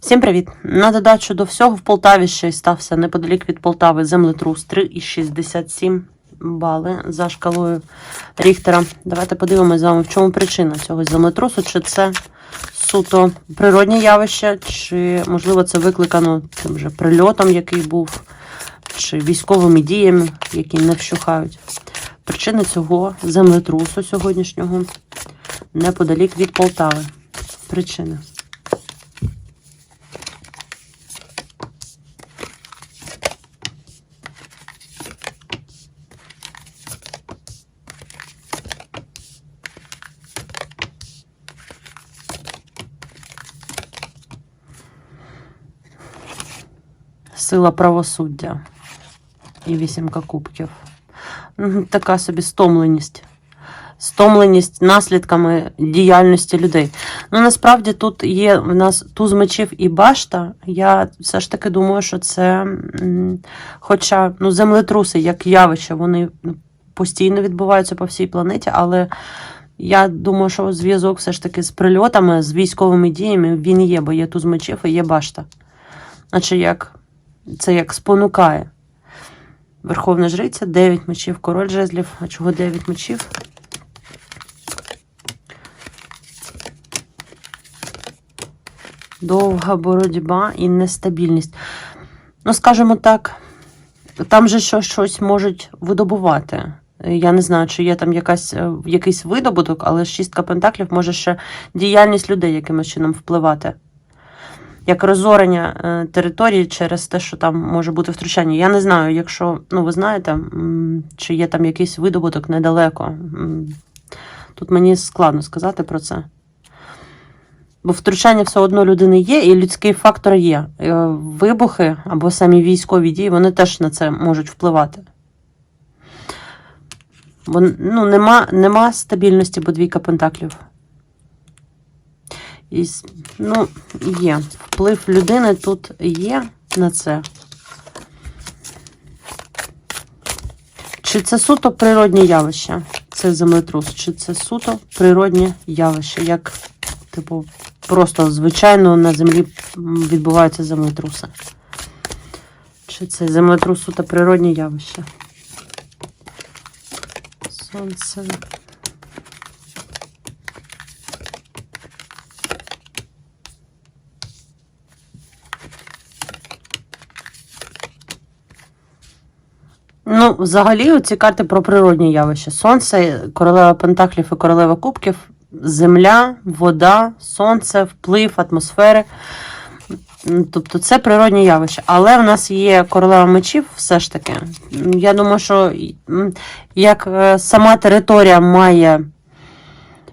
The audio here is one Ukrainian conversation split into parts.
Всім привіт! На додачу до всього в Полтаві ще й стався неподалік від Полтави землетрус 3,67 бали за шкалою Ріхтера. Давайте подивимося з вами, в чому причина цього землетрусу. Чи це суто природнє явище, чи можливо це викликано тим же прильотом, який був, чи військовими діями, які не вщухають. Причини цього землетрусу сьогоднішнього неподалік від Полтави. Причини. Сила правосуддя і вісімка кубків. Така собі стомленість. Стомленість наслідками діяльності людей. Ну, насправді тут є в нас туз мечів і башта. Я все ж таки думаю, що це, хоча ну, землетруси як явище, вони постійно відбуваються по всій планеті, але я думаю, що зв'язок все ж таки з прильотами, з військовими діями він є, бо є туз мечів і є башта. Наче як це як спонукає. Верховна жриця, 9 мечів, король жезлів. А чого 9 мечів? Довга боротьба і нестабільність. Ну, скажімо так, там же що, щось можуть видобувати. Я не знаю, чи є там якась, е, якийсь видобуток, але шістка пентаклів може ще діяльність людей якимось чином впливати як розорення е, території через те, що там може бути втручання. Я не знаю, якщо, ну ви знаєте, чи є там якийсь видобуток недалеко. Тут мені складно сказати про це. Бо втручання все одно людини є, і людський фактор є. Е, Вибухи або самі військові дії, вони теж на це можуть впливати. Бо ну, нема, нема стабільності, бо двійка пентаклів. І, ну, є. Вплив людини тут є на це. Чи це суто природнє явище? Це землетрус, чи це суто природнє явище? Як, типу, просто звичайно на землі відбуваються землетруси? Чи це землетрус суто природнє явище? Сонце. Ну, взагалі, ці карти про природні явища. Сонце, королева Пентаклів і королева Кубків, земля, вода, сонце, вплив, атмосфери. Тобто це природні явища. Але в нас є королева мечів, все ж таки. Я думаю, що як е, сама територія має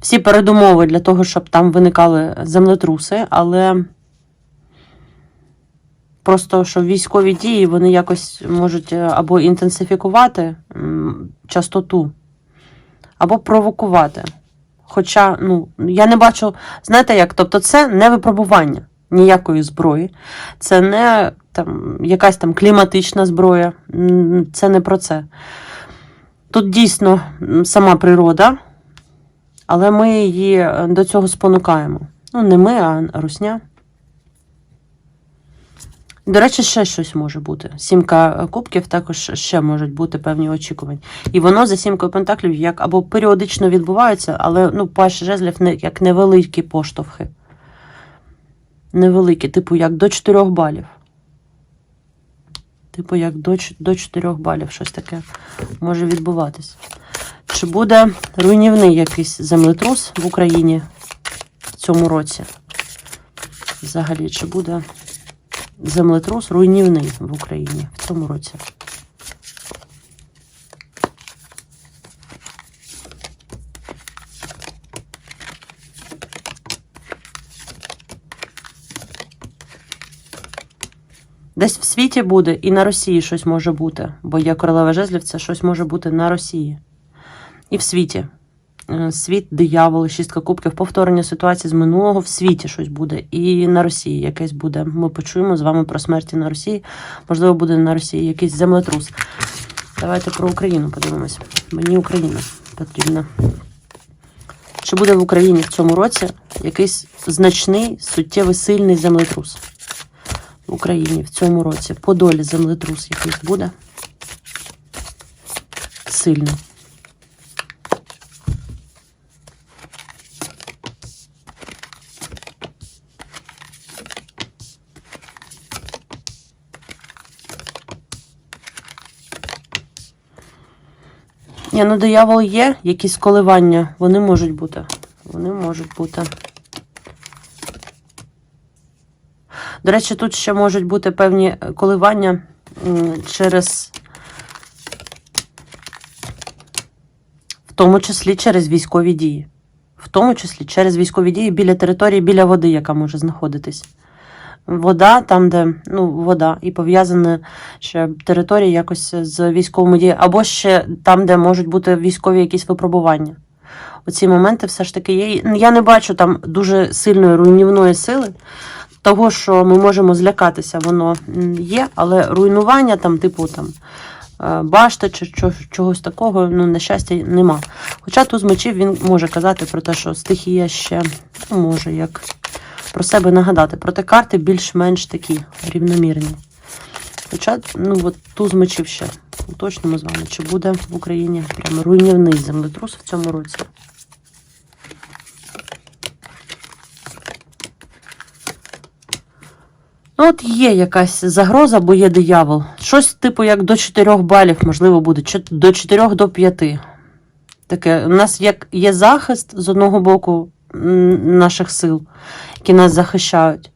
всі передумови для того, щоб там виникали землетруси, але. Просто що військові дії вони якось можуть е, або інтенсифікувати частоту, або провокувати. Хоча, ну, я не бачу, знаєте як, тобто це не випробування ніякої зброї, це не там, якась там кліматична зброя, це не про це. Тут дійсно сама природа, але ми її е, до цього спонукаємо. Ну, не ми, а русня. До речі, ще щось може бути. Сімка кубків також ще можуть бути певні очікування. І воно за сімкою пентаклів як або періодично відбувається, але ну, паш жезлів як невеликі поштовхи. Невеликі, типу, як до 4 балів. Типу, як до, до 4 балів щось таке може відбуватись. Чи буде руйнівний якийсь землетрус в Україні в цьому році? Взагалі, чи буде землетрус руйнівний в Україні в цьому році. Десь в світі буде і на Росії щось може бути, бо є королева жезлів, це щось може бути на Росії. І в світі. Е, Світ, дияволи, шістка кубків, повторення ситуації з минулого в світі щось буде. І на Росії якесь буде. Ми почуємо з вами про смерті на Росії. Можливо, буде на Росії якийсь землетрус. Давайте про Україну подивимось. Мені Україна потрібна. Чи буде в Україні в цьому році якийсь значний, суттєвий, сильний землетрус? в Україні в цьому році. По долі землетрус якийсь буде. Сильно. Ні, ну диявол є, якісь коливання, вони можуть бути. Вони можуть бути. До речі, тут ще можуть бути певні коливання через, в тому числі через військові дії. В тому числі через військові дії біля території, біля води, яка може знаходитись. Вода, там, де ну, вода, і пов'язана ще територія якось з військовими діями, або ще там, де можуть бути військові якісь випробування. Оці моменти все ж таки є. Я не бачу там дуже сильної руйнівної сили. Того, що ми можемо злякатися, воно є, але руйнування там, типу там е, башти чи чогось такого, ну, на щастя, нема. Хоча тут з мечів він може казати про те, що стихія ще ну, може як про себе нагадати. Проте карти більш-менш такі рівномірні. Хоча, ну от туз мечів ще уточнимо з вами, чи буде в Україні прямо руйнівний землетрус в цьому році. Ну, от є якась загроза, бо є диявол. Щось типу як до 4 балів, можливо, буде, чи до 4 до 5. Таке, у нас як є захист з одного боку наших сил, які нас захищають.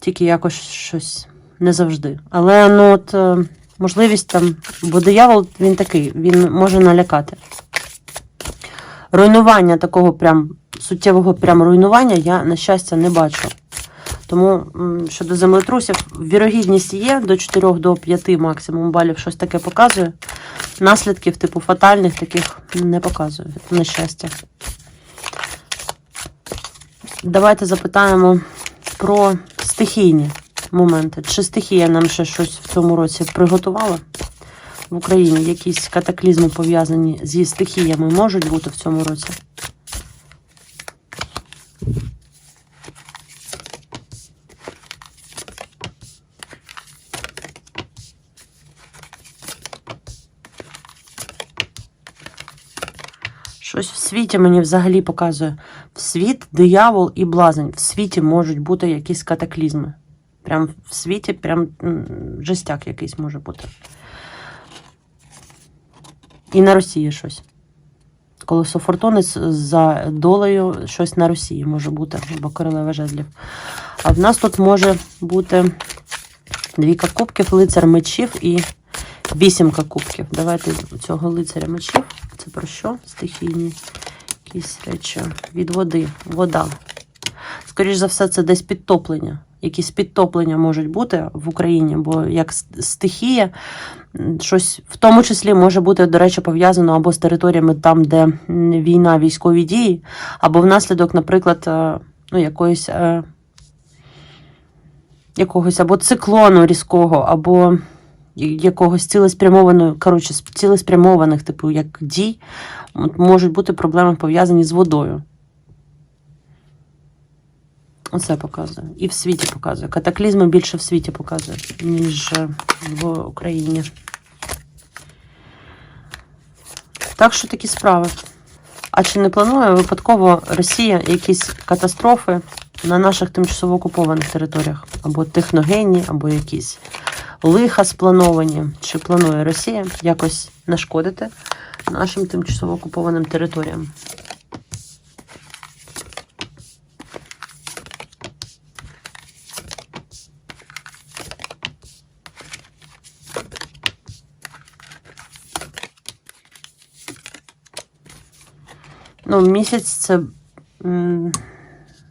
Тільки якось щось не завжди. Але ну от е, можливість там, бо диявол він такий, він може налякати. Руйнування такого прям суттєвого прям руйнування я, на щастя, не бачу. Тому щодо землетрусів, вірогідність є до 4 до 5 максимум балів, щось таке показує. Наслідків, типу, фатальних таких не показує, на щастя. Давайте запитаємо про стихійні моменти. Чи стихія нам ще щось в цьому році приготувала в Україні? Якісь катаклізми пов'язані зі стихіями можуть бути в цьому році? Щось в світі мені взагалі показує. В світ, диявол і блазень. В світі можуть бути якісь катаклізми. Прям в світі, прям жестяк якийсь може бути. І на Росії щось. Колесо фортуни за долею щось на Росії може бути, або королева жезлів. А в нас тут може бути двійка кубків, лицар мечів і вісімка кубків. Давайте цього лицаря мечів. Це про що? Стихійні якісь речі. Від води. Вода. Скоріше за все, це десь підтоплення. Якісь підтоплення можуть бути в Україні, бо як стихія, щось в тому числі може бути, до речі, пов'язано або з територіями там, де війна, військові дії, або внаслідок, наприклад, е, ну, якоїсь. е, Якогось або циклону різкого, або якогось цілеспрямованого, коротше, цілеспрямованих, типу, як дій, можуть бути проблеми пов'язані з водою. Оце показує. І в світі показує. Катаклізми більше в світі показує, ніж е, в Україні. Так що такі справи. А чи не планує випадково Росія якісь катастрофи на наших тимчасово окупованих територіях? Або техногенні, або якісь лиха сплановані? Чи планує Росія якось нашкодити нашим тимчасово окупованим територіям? Ну, місяць це м,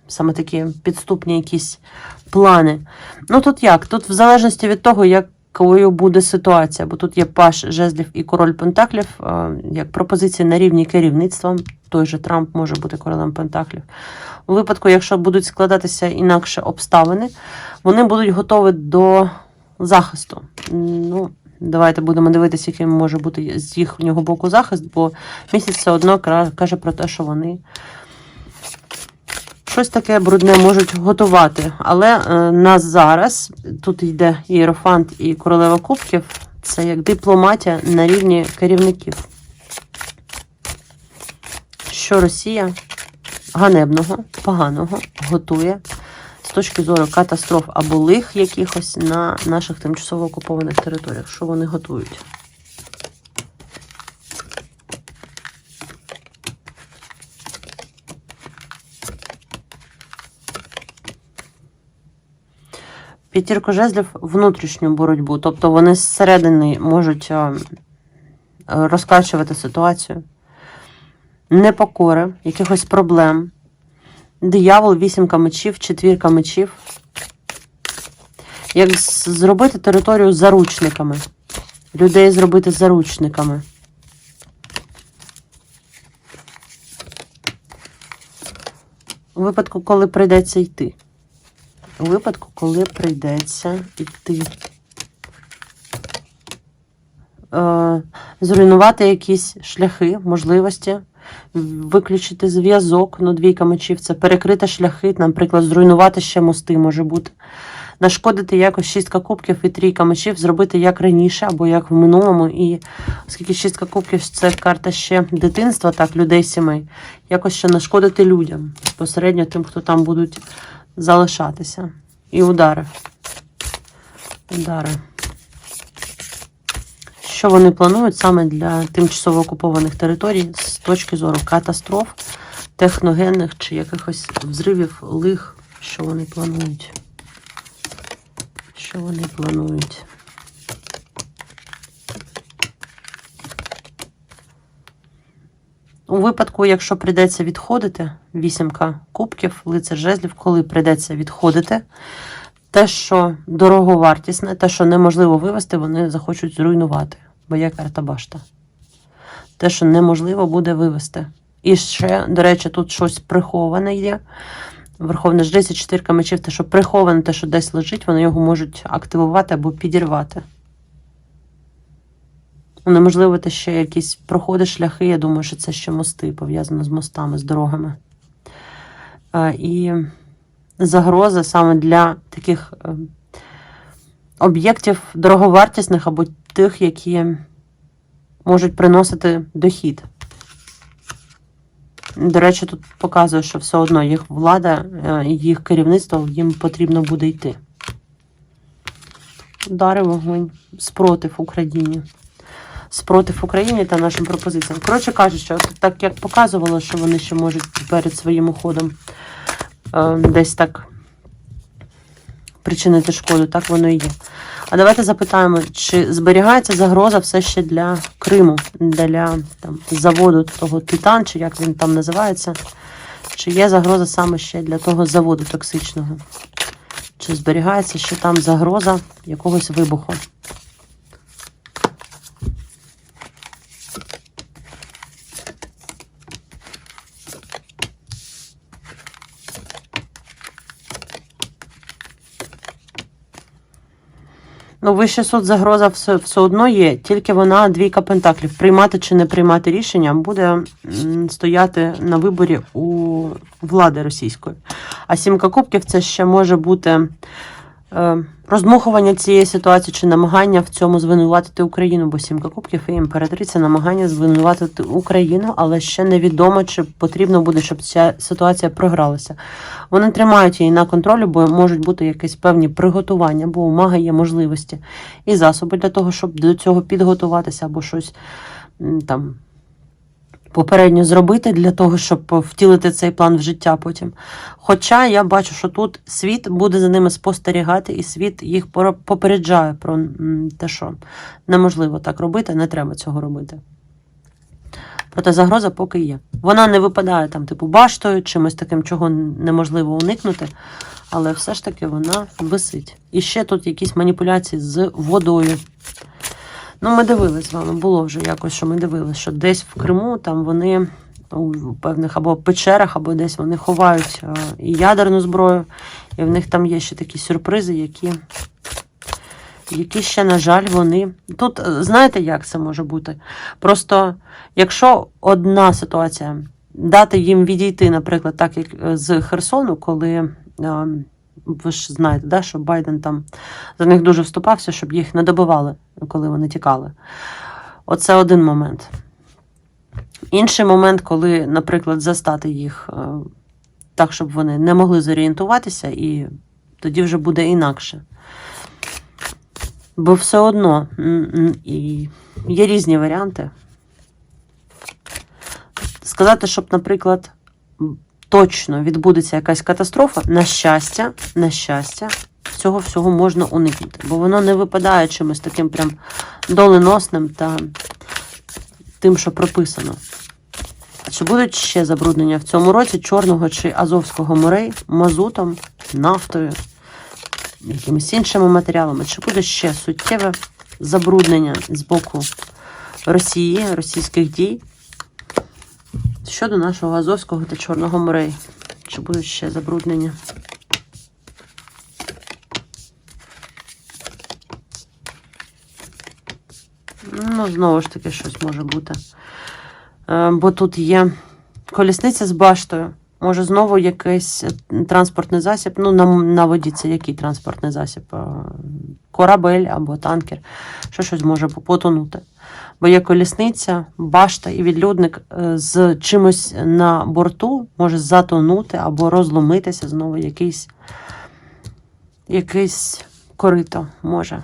саме такі підступні якісь плани. Ну тут як? Тут в залежності від того, якою буде ситуація, бо тут є паш жезлів і король пентаклів, як пропозиції на рівні керівництва. Той же Трамп може бути королем пентаклів. У випадку, якщо будуть складатися інакше обставини, вони будуть готові до захисту. Ну, давайте будемо дивитися, яким може бути з їхнього боку захист, бо місяць все одно каже про те, що вони щось таке брудне можуть готувати. Але е, на зараз тут йде ієрофант і королева кубків. Це як дипломатія на рівні керівників. Що Росія ганебного, поганого готує з точки зору катастроф або лих якихось на наших тимчасово окупованих територіях. Що вони готують? П'ятірку жезлів внутрішню боротьбу, тобто вони зсередини можуть е, розкачувати ситуацію, непокори, якихось проблем. Диявол, вісімка мечів, четвірка мечів. Як зробити територію заручниками. Людей зробити заручниками. У випадку, коли прийдеться йти. У випадку, коли прийдеться йти. Е, зруйнувати якісь шляхи, можливості, виключити зв'язок, ну, двійка мечів, це перекрити шляхи, наприклад, зруйнувати ще мости може бути. Нашкодити якось шістка кубків і трійка мечів, зробити як раніше або як в минулому. І оскільки шістка кубків це карта ще дитинства, так, людей сімей, якось ще нашкодити людям, безпосередньо тим, хто там будуть залишатися. І удари. Удари. Що вони планують саме для тимчасово окупованих територій з точки зору катастроф, техногенних чи якихось взривів, лих, що вони планують? Що вони планують? У випадку, якщо прийдеться відходити, вісімка кубків, лицар жезлів, коли прийдеться відходити, те, що дороговартісне, те, що неможливо вивести, вони захочуть зруйнувати, бо є карта башта. Те, що неможливо буде вивести. І ще, до речі, тут щось приховане є. Верховна жриця, четвірка мечів, те, що приховане, те, що десь лежить, вони його можуть активувати або підірвати. Унеможливити ще якісь проходи, шляхи. Я думаю, що це ще мости, пов'язано з мостами, з дорогами. Е, І загроза саме для таких е, об'єктів дороговартісних або тих, які можуть приносити дохід. До речі, тут показує, що все одно їх влада, е, їх керівництво їм потрібно буде йти. Удари вогонь, спротив Україні. Спротив Україні та нашим пропозиціям. Коротше кажучи, так як показувало, що вони ще можуть перед своїм уходом е, десь так причинити шкоду, так воно і є. А давайте запитаємо, чи зберігається загроза все ще для Криму, для там, заводу того Титан, чи як він там називається? Чи є загроза саме ще для того заводу токсичного? Чи зберігається ще там загроза якогось вибуху? Ну, вищий суд загроза все, все одно є, тільки вона двійка пентаклів. Приймати чи не приймати рішення буде стояти на виборі у влади російської. А сімка кубків це ще може бути е, роздмухування цієї ситуації чи намагання в цьому звинуватити Україну, бо сімка кубків і імператриця намагання звинуватити Україну, але ще невідомо, чи потрібно буде, щоб ця ситуація програлася. Вони тримають її на контролі, бо можуть бути якісь певні приготування, бо у мага є можливості і засоби для того, щоб до цього підготуватися, або щось там попередньо зробити для того, щоб втілити цей план в життя потім. Хоча я бачу, що тут світ буде за ними спостерігати, і світ їх попереджає про те, що неможливо так робити, не треба цього робити. Проте загроза поки є. Вона не випадає там, типу, баштою, чимось таким, чого неможливо уникнути, але все ж таки вона висить. І ще тут якісь маніпуляції з водою. Ну, ми дивились з вами, було вже якось, що ми дивились, що десь в Криму там вони у певних або печерах, або десь вони ховають е, і ядерну зброю, і в них там є ще такі сюрпризи, які, які ще, на жаль, вони. Тут е, знаєте, як це може бути? Просто якщо одна ситуація дати їм відійти, наприклад, так як е, з Херсону, коли ви ж знаєте, да, що Байден там за них дуже вступався, щоб їх не добивали, коли вони тікали. Оце один момент. Інший момент, коли, наприклад, застати їх е, так, щоб вони не могли зорієнтуватися, і тоді вже буде інакше. Бо все одно і є різні варіанти. Сказати, щоб, наприклад, точно відбудеться якась катастрофа, на щастя, на щастя, цього всього можна уникнути, бо воно не випадає чимось таким прям доленосним та тим, що прописано. Чи будуть ще забруднення в цьому році Чорного чи Азовського морей мазутом, нафтою, якимись іншими матеріалами? Чи буде ще суттєве забруднення з боку Росії, російських дій щодо нашого Азовського та Чорного морей? Чи будуть ще забруднення? Ну, знову ж таки, щось може бути. Е, Бо тут є колісниця з баштою. Може, знову якийсь е, транспортний засіб. Ну, на, на воді це який транспортний засіб? Е, Корабель або танкер. Що щось може потонути. Бо є колісниця, башта і відлюдник з чимось на борту може затонути або розломитися знову якийсь, якийсь корито може.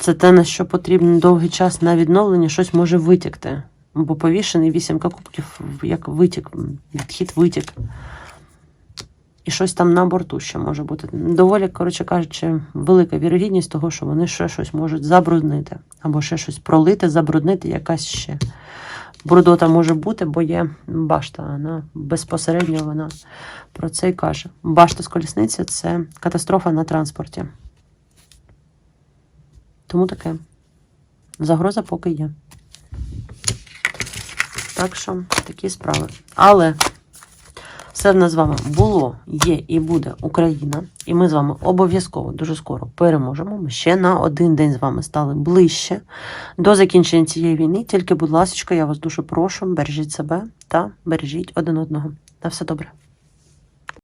Це те, на що потрібен довгий час на відновлення, щось може витікти. Бо повішений вісімка кубків, як витік, відхід витік. І щось там на борту ще може бути. Доволі, коротше кажучи, велика вірогідність того, що вони ще щось можуть забруднити. Або ще щось пролити, забруднити, якась ще. Брудота може бути, бо є башта. Вона безпосередньо вона про це й каже. Башта з колісниці це катастрофа на транспорті. Тому таке. Загроза поки є. Так що такі справи. Але все в нас з вами було, є і буде Україна. І ми з вами обов'язково дуже скоро переможемо. Ми ще на один день з вами стали ближче до закінчення цієї війни. Тільки, будь ласка, я вас дуже прошу, бережіть себе та бережіть один одного. На все добре.